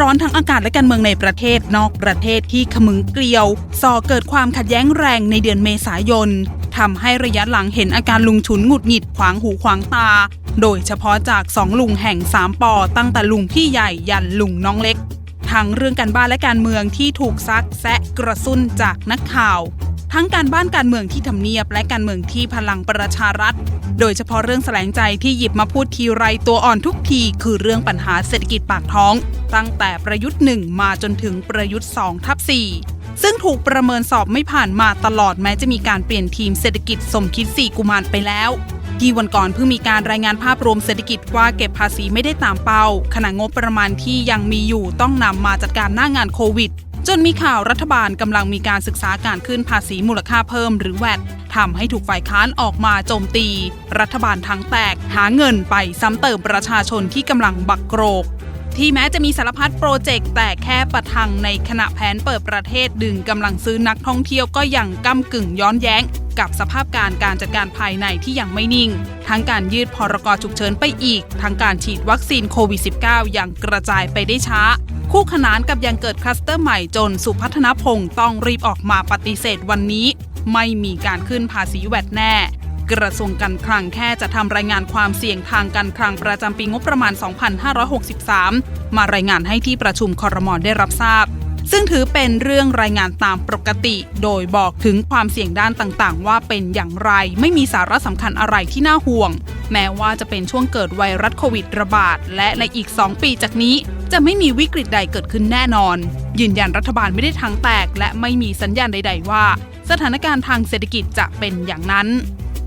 ร้อนทั้งอากาศและการเมืองในประเทศนอกประเทศที่ขมึงเกลียวส่อเกิดความขัดแย้งแรงในเดือนเมษายนทำให้ระยะหลังเห็นอาการลุงฉุนหงุดหงิดขวางหูขวางตา โดยเฉพาะจากสองลุงแห่งสามปอตั้งแต่ลุงพี่ใหญ่ยันลุงน้องเล็ก ทั้งเรื่องการบ้านและการเมืองที่ถูกซักแซะกระสุนจากนักข่าว ทั้งการบ้านการเมืองที่ทำเนียบและการเมืองที่พลังประชารัฐ โดยเฉพาะเรื่องแสลงใจที่หยิบมาพูดทีไรตัวอ่อนทุกทีคือเรื่องปัญหาเศรษฐกิจปากท้อง ตั้งแต่ประยุทธ์หนึ่งมาจนถึงประยุทธ์2ทับ4ซึ่งถูกประเมินสอบไม่ผ่านมาตลอดแม้จะมีการเปลี่ยนทีมเศรษฐกิจสมคิด 4 กุมารไปแล้วที่วันก่อนเพิ่งมีการรายงานภาพรวมเศรษฐกิจว่าเก็บภาษีไม่ได้ตามเป้าขณะงบประมาณที่ยังมีอยู่ต้องนำมาจัดการหน้างานโควิด จนมีข่าวรัฐบาลกำลังมีการศึกษาการขึ้นภาษีมูลค่าเพิ่มหรือแวดทำให้ถูกฝ่ายค้านออกมาโจมตี รัฐบาลทั้งแตกหาเงินไปซ้ำเติมประชาชนที่กำลังบักโกรก ที่แม้จะมีสารพัดโปรเจกต์แต่แค่ประทังในขณะแผนเปิดประเทศดึงกำลังซื้อนักท่องเที่ยวก็ยังก้ากึ่งย้อนแย้ง กับสภาพการการจัดการภายในที่ยังไม่นิ่ง ทั้งการยืดพรกฉุกเฉินไปอีก ทั้งการฉีดวัคซีนโควิด -19 อย่างกระจายไปได้ช้า คู่ขนานกับยังเกิดคลัสเตอร์ใหม่จนสุพัฒนพงศ์ต้องรีบออกมาปฏิเสธวันนี้ ไม่มีการขึ้นภาษีแวดแน่ กระทรวงการคลังแค่จะทำรายงานความเสี่ยงทางการคลังประจำปีงบประมาณ 2563 มารายงานให้ที่ประชุมคอรมอได้รับทราบ ซึ่งถือเป็นเรื่องรายงานตามปกติ โดยบอกถึงความเสี่ยงด้านต่างๆ ว่าเป็นอย่างไร ไม่มีสาระสำคัญอะไรที่น่าห่วง แม้ว่าจะเป็นช่วงเกิดไวรัสโควิดระบาด และในอีก 2 ปีจากนี้จะไม่มีวิกฤตใดเกิดขึ้นแน่นอน ยืนยันรัฐบาลไม่ได้ทางแตก และไม่มีสัญญาณใด ๆ ว่า สถานการณ์ทางเศรษฐกิจจะเป็นอย่างนั้น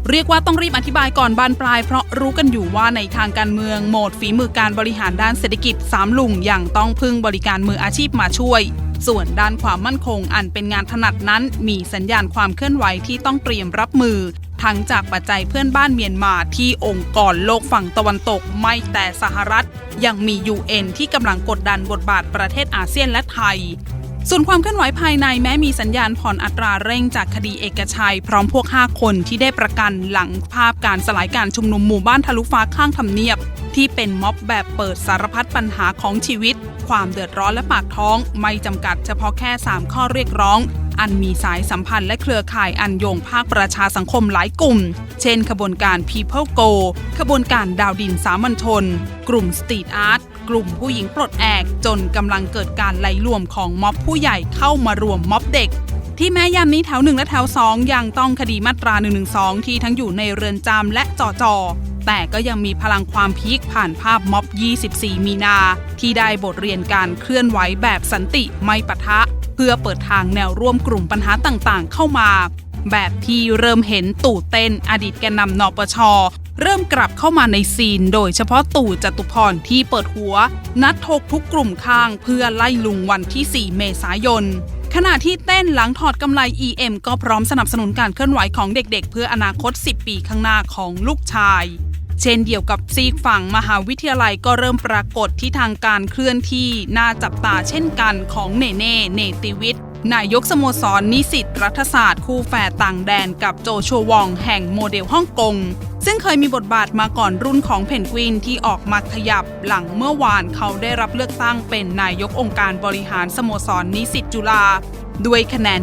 เรียกว่าต้องรีบอธิบายก่อนบานปลาย เพราะรู้กันอยู่ว่าในทางการเมืองโหมดฝีมือการบริหารด้านเศรษฐกิจสามลุงอย่างต้องพึ่งบริการมืออาชีพมาช่วย ส่วนด้านความมั่นคงอันเป็นงานถนัดนั้น มีสัญญาณความเคลื่อนไหวที่ต้องเตรียมรับมือ ทั้งจากปัจจัยเพื่อนบ้านเมียนมาที่องค์กรโลกฝั่งตะวันตกไม่แต่สหรัฐ ยังมี UN ที่กำลังกดดันบทบาทประเทศอาเซียนและไทย ส่วนความเคลื่อนไหวภายในแม้มีสัญญาณผ่อนอัตราเร่งจากคดีเอกชัย พร้อมพวก 5 คนที่ได้ประกันหลังภาพการสลายการชุมนุมหมู่บ้านทะลุฟ้าข้างทำเนียบ ที่เป็นม็อบแบบเปิดสารพัดปัญหาของชีวิต ความเดือดร้อนและปากท้อง ไม่จำกัดเฉพาะแค่ 3 ข้อเรียกร้อง อันมีสายสัมพันธ์และเครือข่ายอันโยงภาคประชาสังคมหลายกลุ่ม เช่น ขบวนการ People Go ขบวนการดาวดินสามัญชน กลุ่มสตรีทอาร์ต กลุ่มผู้หญิงปลดแอกจนกำลังเกิดการไหลรวมของม็อบผู้ใหญ่เข้ามารวมม็อบเด็ก ที่แม้ยามนี้แถวหนึ่งและแถวสองยังต้องคดีมาตรา1นึที่ทั้งอยู่ในเรือนจำและจอจอแต่ก็ยังมีพลังความพีคผ่านภาพม็อบ 24 มีนา ที่ได้บทเรียนการเคลื่อนไหวแบบสันติไม่ปะทะ เพื่อเปิดทางแนวร่วมกลุ่มปัญหาต่างๆ เข้ามา แบบที่เริ่มเห็นตู่เต้นอดีตแกนนำนปช เริ่มกลับเข้ามาในซีน โดยเฉพาะตู่จตุพรที่เปิดหัว นัดทกทุกกลุ่มข้างเพื่อไล่ลุงวันที่ 4 เมษายน ขณะที่เต้นหลังถอดกำไร EM ก็พร้อมสนับสนุนการเคลื่อนไหวของเด็กๆ เพื่ออนาคต 10 ปีข้างหน้าของลูกชาย เช่นเดียวกับซีกฝั่งมหาวิทยาลัยก็เริ่มปรากฏที่ทางการเคลื่อนที่น่าจับตาเช่นกันของเนเน่เนติวิทย์นายกสโมสรนิสิตรัฐศาสตร์คู่แฝดต่างแดนกับโจชัววองแห่งโมเดลฮ่องกง ซึ่งเคยมีบทบาทมาก่อนรุ่นของเพนกวินที่ออกมาขยับหลังเมื่อวานเขาได้รับเลือกตั้งเป็นนายกองค์การบริหารสโมสรนิสิตจุฬาด้วยคะแนน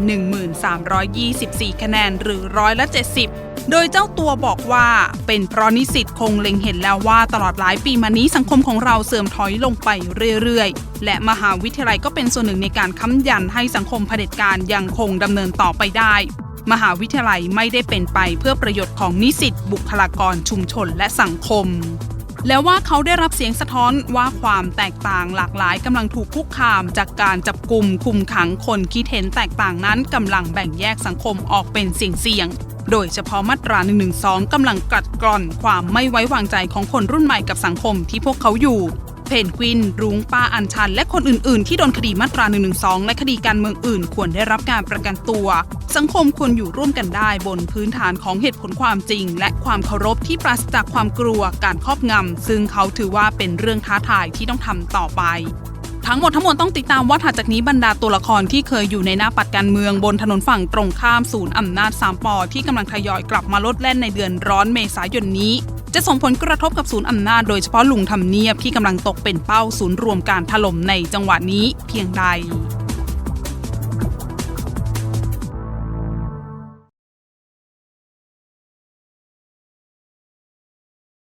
1324 คะแนนหรือร้อยละ70 โดยเจ้าตัวบอกว่าเป็นเพราะนิสิตคงเล็งเห็นแล้วว่าตลอดหลายปีมานี้สังคมของเราเสื่อมถอยลงไปเรื่อยๆ และมหาวิทยาลัยก็เป็นส่วนหนึ่งในการค้ำยันให้สังคมเผด็จการยังคงดำเนินต่อไปได้ มหาวิทยาลัยไม่ได้เป็นไปเพื่อประโยชน์ของนิสิตบุคลากรชุมชนและสังคม แล้วว่าเขาได้รับเสียงสะท้อนว่าความแตกต่างหลากหลายกำลังถูกคุกคาม จากการจับกลุ่มคุมขังคนคิดเห็นแตกต่างนั้นกำลังแบ่งแยกสังคมออกเป็นเสี่ยงโดยเฉพาะมาตรา1นึกำลังกัดกร่อนความไม่ไว้วางใจของคนรุ่นใหม่กับสังคมที่พวกเขาอยู่ เพนกวิน รุ้งป้าอัญชัน และคนอื่น ๆ ที่โดนคดีมาตรา1นึและคดีการเมืองอื่น ควรได้รับการประกันตัว สังคมควรอยู่ร่วมกันได้บนพื้นฐานของเหตุผลความจริง และความเคารพที่ปราศจากความกลัวการครอบงำ ซึ่งเขาถือว่าเป็นเรื่องท้าทายที่ต้องทำต่อไปทั้งหมดทั้งมวลต้องติดตามว่าถัดจากนี้บรรดาตัวละครที่เคยอยู่ในหน้าปัดการเมืองบนถนนฝั่งตรงข้ามศูนย์อำนาจสามปอที่กำลังทยอยกลับมาลดแล่นในเดือนร้อนเมษายนนี้ จะส่งผลกระทบกับศูนย์อำนาจโดยเฉพาะลุงทำเนียบที่กำลังตกเป็นเป้าศูนย์รวมการถล่มในจังหวะนี้เพียงใด